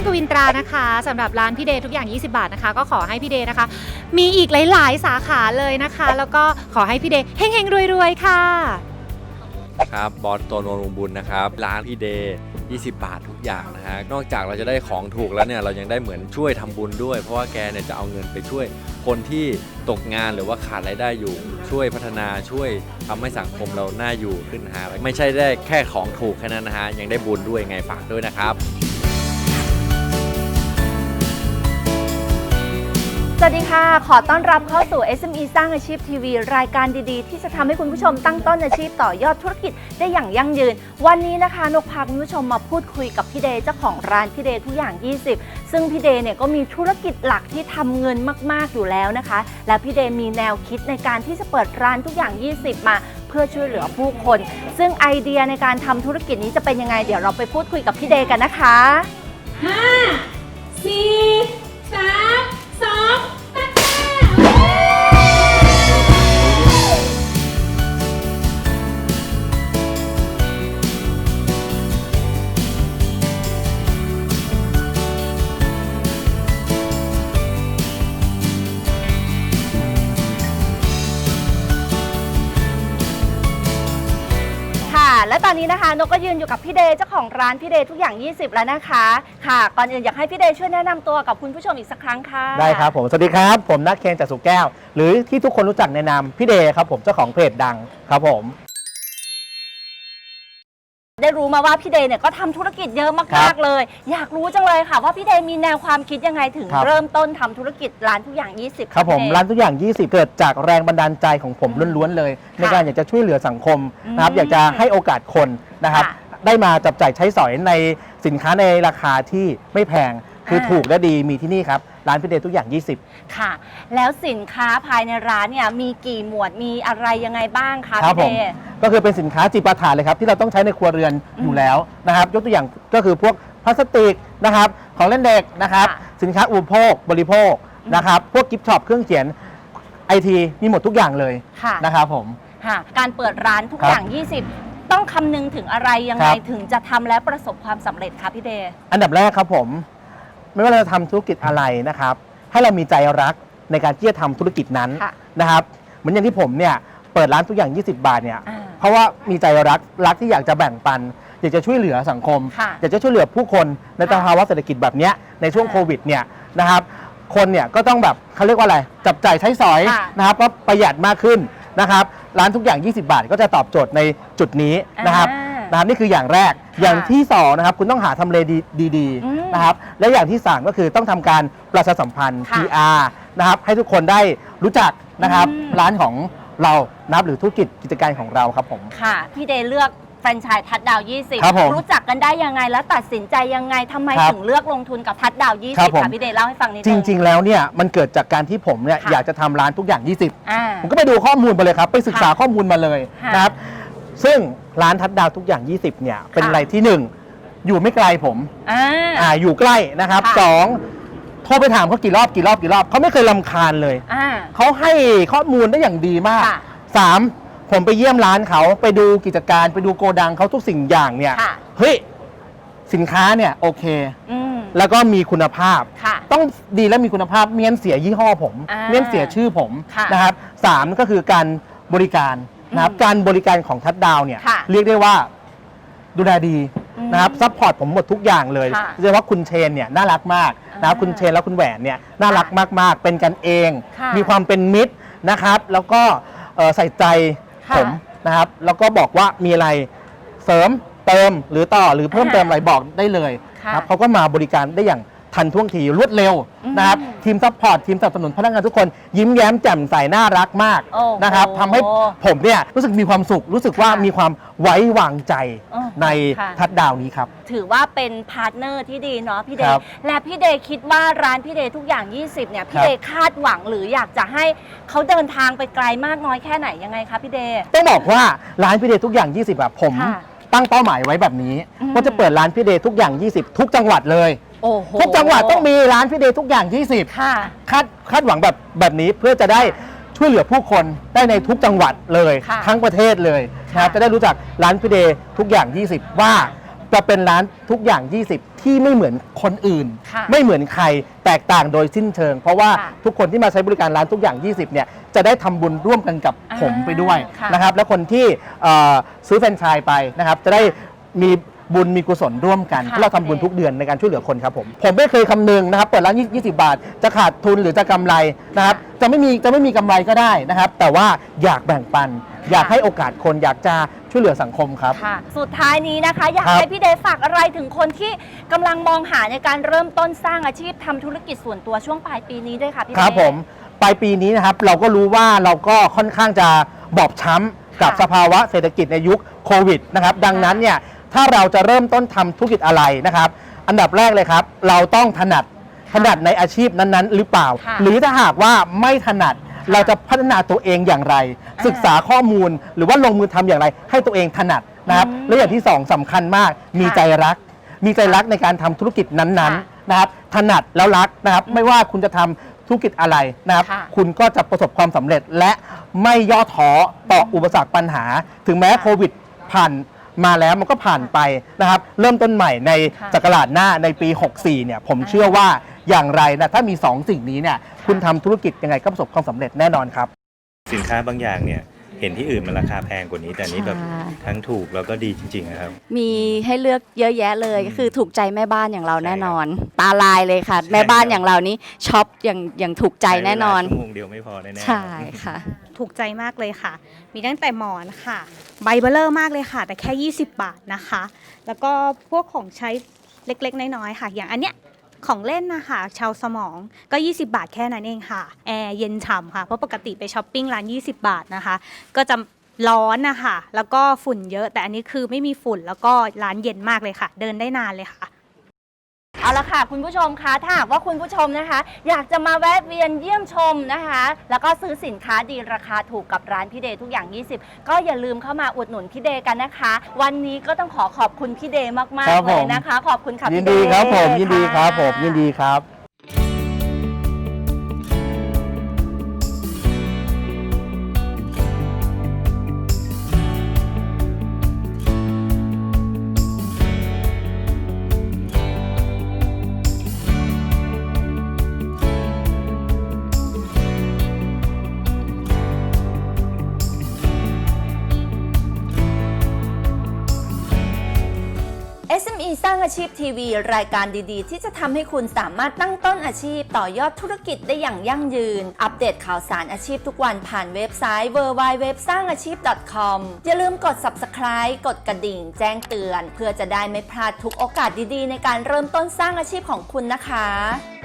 มกวินตรานะคะสำหรับร้านพี่เดย์ทุกอย่าง 20 บาทนะคะ ก็ขอให้พี่เดย์นะคะ มีอีกหลาย ๆ สาขาเลยนะคะ แล้วก็ขอให้พี่เดย์เฮงๆรวยๆ ค่ะ ครับบอสโตนวลวงบุญนะครับ ร้านพี่เดย์20 บาททุกอย่างนะฮะ นอกจากเราจะได้ของถูกแล้วเนี่ย เรายังได้เหมือนช่วยทำบุญด้วย เพราะว่าแกเนี่ยจะเอาเงินไปช่วยคนที่ตกงานหรือว่าขาดรายได้อยู่ ช่วยพัฒนาช่วยทำให้สังคมเราน่าอยู่ขึ้นนะฮะ ไม่ใช่ได้แค่ของถูกแค่นั้นนะฮะ ยังได้บุญด้วยไงฝากด้วยนะครับ วัสดีค่ะ ขอต้อนรับเข้าสู่ SME สร้างอาชีพทีวี รายการดีๆ ที่จะทำให้คุณผู้ชมตั้งต้นอาชีพต่อยอดธุรกิจได้อย่างยั่งยืน วันนี้นะคะนกพาคุณผู้ชมมาพูดคุยกับพี่เดย์เจ้าของร้านพี่เดย์ทุกอย่าง 20 ซึ่งพี่เดย์เนี่ยก็มีธุรกิจหลักที่ทำเงินมากๆอยู่แล้วนะคะ และพี่เดย์มีแนวคิดในการที่จะเปิดร้านทุกอย่าง 20 มาเพื่อช่วยเหลือผู้คน ซึ่งไอเดียในการทำธุรกิจนี้จะเป็นยังไง เดี๋ยวเราไปพูดคุยกับพี่เดย์กันนะคะ5 4 3 2 และตอนนี้นะคะนกก็ยืนอยู่กับพี่เดย์เจ้าของร้านพี่เดย์ทุกอย่าง 20 แล้วนะคะ ค่ะ ก่อนอื่นอยากให้พี่เดย์ช่วยแนะนำตัวกับคุณผู้ชมอีกสักครั้งค่ะได้ครับผมสวัสดีครับ ผมนักเคนจากสุแก้ว หรือที่ทุกคนรู้จักในนามพี่เดย์ครับผมเจ้าของเพจดังครับผม ได้รู้มาว่าพี่เดย์เนี่ยก็ทำธุรกิจเยอะครัมากบๆเลย อยากรู้จังเลยค่ะ ว่าพี่เดย์มีแนวความคิดยังไงถึง ครับ เริ่มต้นทำธุรกิจร้านทุกอย่าง 20ครับผมพี่เดย์ ร้านทุกอย่าง 20 เกิดจากแรงบันดาลใจของผมอืมล้วนๆเลย ในค่ะการอยากจะช่วยเหลือสังคมนะครับอืมอยากจะให้โอกาสคนนะครับ ค่ะได้มาจับจ่ายใช้สอยในสินค้าในราคาที่ไม่แพงคืออาถูกและดีมีที่นี่ครับ ร้านพี่เดย์ทุกอย่าง 20 ค่ะ แล้วสินค้าภายในร้านเนี่ยมีกี่หมวดมีอะไรยังไงบ้างคะครับพี่ผมเดย์ก็คือเป็นสินค้าจิปาถะเลยครับ ที่เราต้องใช้ในครัวเรือนอยู่แล้วนะครับ ยกตัวอย่างก็คือพวกพลาสติกนะครับ ของเล่นเด็กนะครับ ค่ะสินค้าอุปโภคบริโภคนะครับ พวกกิฟต์ช็อปเครื่องเขียนไอทีมีหมดทุกอย่างเลยค่ะนะครับผม ค่ะ การเปิดร้านทุกครับอย่าง 20 ต้องคำนึงถึงอะไรยังไงครับ ถึงจะทำแล้วประสบความสำเร็จคะพี่เดย์อันดับแรกครับผม ไม่ว่าเราจะทำธุรกิจอะไรนะครับ ให้เรามีใจรักในการที่จะทำธุรกิจนั้นค่ะนะครับเหมือนอย่างที่ผมเนี่ยเปิดร้านทุกอย่าง 20 บาทเนี่ยอ่าเพราะว่ามีใจรักรักที่อยากจะแบ่งปัน อยากจะช่วยเหลือสังคม ค่ะอยากจะช่วยเหลือผู้คนในค่ะภาวะเศรษฐกิจแบบเนี้ยในช่วงค่ะโควิดเนี่ยนะครับคนเนี่ยก็ต้องแบบเขาเรียกว่าอะไรจับจ่ายใช้สอยค่ะ นะครับก็ประหยัดมากขึ้นนะครับร้านทุกอย่าง 20 บาทก็จะตอบโจทย์ในจุดนี้นะครับ อ่า นะครับนี่คืออย่างแรกอย่างที่สองนะครับคุณต้องหาทำเลดีดีอืมๆนะครับและอย่างที่สามก็คือต้องทำการประชาสัมพันธ์ค่ะ PR นะครับให้ทุกคนได้รู้จักนะครับอืมร้านของเรานะครับหรือธุรกิจกิจการของเราครับผม ค่ะ พี่เดย์เลือกแฟรนไชส์ทัดดาว 20 ครับผมรู้จักกันได้ยังไงแล้วตัดสินใจยังไงทำไมครับถึงเลือกลงทุนกับทัดดาว 20 ครับผม ค่ะพี่เดย์เล่าให้ฟังนิดจนึง ริง ๆ แล้วเนี่ยมันเกิดจากการที่ผมเนี่ยค่ะ อยากจะทำร้านทุกอย่าง 20 อ่า ผมก็ไปดูข้อมูลไปเลยครับ ไปศึกษาค่ะข้อมูลมาเลยค่ะนะครับ ซึ่งร้านทัดดาวทุกอย่าง 20 เนี่ย เป็นค่ะอะไรที่หนึ่งอยู่ไม่ไกลผมอ่าอ่าอยู่ใกล้นะครับค่ะสองโทรไปถามเขากี่รอบกี่รอบกี่รอบเขาไม่เคยลำคาญเลยอ่า เขาให้ข้อมูลได้อย่างดีมากค่ะสามผมไปเยี่ยมร้านเขาไปดูกิจการไปดูโกดังเขาทุกสิ่งอย่างเนี่ยค่ะ เฮ้ยสินค้าเนี่ยโอเค อืม แล้วก็มีคุณภาพ ค่ะต้องดีและมีคุณภาพเมียนเสียยี่ห้อผม อ่าเมียนเสียชื่อผมค่ะนะครับสามก็คือการบริการ นะครับอืมการบริการของทัดดาวเนี่ยค่ะเรียกได้ว่าดูแลดีอืมนะครับซัพพอร์ตผมหมดทุกอย่างเลยค่ะโดยเฉพาะคุณเชนเนี่ยน่ารักมากนะครับอ่าคุณเชนและคุณแหวนเนี่ยน่ารักมากๆ เป็นกันเอง ค่ะมีความเป็นมิตรนะครับ แล้วก็เอ่อใส่ใจค่ะผมนะครับ แล้วก็บอกว่ามีอะไรเสริมเติมหรือต่อหรือเพิ่มอ่าเติมอะไรบอกได้เลยค่ะ นะครับเขาก็มาบริการได้อย่าง ทันท่วงทีรวดเร็วอืมนะครับทีมซัพพอร์ตทีมสนับสนุนพนักงานทุกคนยิ้มแย้มแจ่มใสน่ารักมากโอ้โหนะครับทำให้ผมเนี่ยรู้สึกมีความสุข รู้สึกว่าค่ะมีความไว้วางใจโอ้โหในค่ะ ทัดดาวนี้ครับ ถือว่าเป็นพาร์ทเนอร์ที่ดีเนาะพี่เดครัย์ บและพี่เดย์คิดว่าร้านพี่เดย์ทุกอย่าง 20 เนี่ย พี่ครับ เดย์คาดหวังหรืออยากจะให้เขาเดินทางไปไกลมากน้อยแค่ไหนยังไงคะพี่เดย์ ต้องบอกว่าร้านพี่เดย์ทุกอย่าง 20 แบบผม ค่ะตั้งเป้าหมายไว้แบบนี้ อืมว่าจะเปิดร้านพี่เดย์ทุกอย่าง 20 ทุกจังหวัดเลย โอ้โหทุกจังหวัดต้องมีร้านพี่เดย์ทุกอย่าง 20 ค่ะ คาดคาดหวังแบบแบบนี้เพื่อจะได้ช่วยเหลือผู้คนได้ในทุกจังหวัดเลย ค่ะทั้งประเทศเลยนะครับค่ะ จะได้รู้จักร้านพี่เดย์ทุกอย่าง 20 ว่าจะเป็นร้านทุกอย่าง 20 ที่ไม่เหมือนคนอื่น ค่ะ ไม่เหมือนใครแตกต่างโดยสิ้นเชิง เพราะว่าค่ะทุกคนที่มาใช้บริการร้านทุกอย่าง 20 เนี่ยจะได้ทำบุญร่วมกันกับอ่าผมไปด้วยค่ะนะครับ แล้วคนที่เอ่อซื้อแฟรนไชส์ไปนะครับ จะได้มี บุญมีกุศลร่วมกันค่ะเพราะเราทำบุญทุกเดือนในการช่วยเหลือคนครับผมผมไม่เคยคำนึงนะครับเปิดร้าน20 บาท จะขาดทุนหรือจะกำไรนะครับจะไม่มีจะไม่มีกำไรก็ได้นะครับ แต่ว่าอยากแบ่งปัน อยากให้โอกาสคนอยากจะช่วยเหลือสังคมครับ ค่ะ สุดท้ายนี้นะคะ อยากครับ ให้พี่เดย์ฝากอะไรถึงคนที่กำลังมองหาในการเริ่มต้นสร้างอาชีพทำธุรกิจส่วนตัวช่วงปลายปีนี้ด้วยค่ะพี่เดย์ครับผมปลายปีนี้นะครับเราก็รู้ว่าเราก็ค่อนข้างจะบอบช้ำกับค่ะสภาวะเศรษฐกิจในยุคโควิดนะครับดังนั้นเนี่ย ถ้าเราจะเริ่มต้นทำธุรกิจอะไรนะครับ อันดับแรกเลยครับ เราต้องถนัดถนัดในอาชีพนั้นๆ หรือเปล่าค่ะหรือถ้าหากว่าไม่ถนัดเราจะพัฒนาตัวเองอย่างไรอ่าศึกษาข้อมูลหรือว่าลงมือทำอย่างไร ให้ตัวเองถนัดนะครับอืมและอย่างที่สองสำคัญมาก มีค่ะใจรัก มีใจรักในการทำธุรกิจนั้นค่ะๆนะครับถนัดแล้วรักนะครับไม่ว่าคุณจะทำธุรกิจอะไรนะครับค่ะคุณก็จะประสบความสำเร็จและไม่ย่อท้อต่ออุปสรรคปัญหา ถึงแม้ค่ะโควิดผ่าน มาแล้วมันก็ผ่านไปนะครับ เริ่มต้นใหม่ในค่ะจักราชหน้าในปี 64 เนี่ย ผมเชื่อว่าอย่างไรนะถ้ามี 2 สิ่งนี้เนี่ย คุณทำธุรกิจยังไงก็ประสบความสำเร็จแน่นอนครับ สินค้าบางอย่างเนี่ยเห็นที่อื่นมันราคาแพงกว่านี้แต่อันนี้แบบใช่ ทั้งถูกแล้วก็ดีจริงๆนะครับ มีให้เลือกเยอะแยะเลยอืมก็คือถูกใจแม่บ้านอย่างเราใช่แน่นอนครับตาลายเลยค่ะใช่แม่บ้านครับอย่างเรานี้ช็อปอย่างอย่างถูกใจแน่นอน ใช้เวลาชั่วโมงเดียวไม่พอแน่ๆใช่ค่ะ ถูกใจมากเลยค่ะ มีตั้งแต่หมอนค่ะ ใบเบลเลอร์มากเลยค่ะ แต่แค่ 20 บาทนะคะ แล้วก็พวกของใช้เล็กๆ น้อยๆค่ะ อย่างอันเนี้ยของเล่นนะคะชาวสมองก็ 20 บาทแค่นั้นเองค่ะ แอร์เย็นฉ่ำค่ะ เพราะปกติไปช้อปปิ้งร้าน 20 บาทนะคะ ก็จะร้อนนะคะ แล้วก็ฝุ่นเยอะ แต่อันนี้คือไม่มีฝุ่นแล้วก็ร้านเย็นมากเลยค่ะ เดินได้นานเลยค่ะ เอาละค่ะคุณผู้ชมคะถ้าหากว่าคุณผู้ชมนะคะ อยากจะมาแวะเวียนเยี่ยมชมนะคะ แล้วก็ซื้อสินค้าดีราคาถูกกับร้านพี่เดย์ทุกอย่าง 20 ก็อย่าลืมเข้ามาอุดหนุนพี่เดย์กันนะคะ วันนี้ก็ต้องขอขอบคุณพี่เดย์มากครัๆบเลผยมนะคะ ขอบคุณค่ะยินพี่เดดีย์ครับผมยินดีครับผมะยินดีครับ ร้างอาชีพทีวี รายการดีๆ ที่จะทำให้คุณสามารถตั้งต้นอาชีพ ต่อยอดธุรกิจได้อย่างยั่งยืน อัปเดตข่าวสารอาชีพทุกวันผ่านเว็บไซต์ www สร้างอาชีพ .com อย่าลืมกด subscribe กดกระดิ่ง แจ้งเตือน เพื่อจะได้ไม่พลาดทุกโอกาสดีๆ ในการเริ่มต้นสร้างอาชีพของคุณนะคะ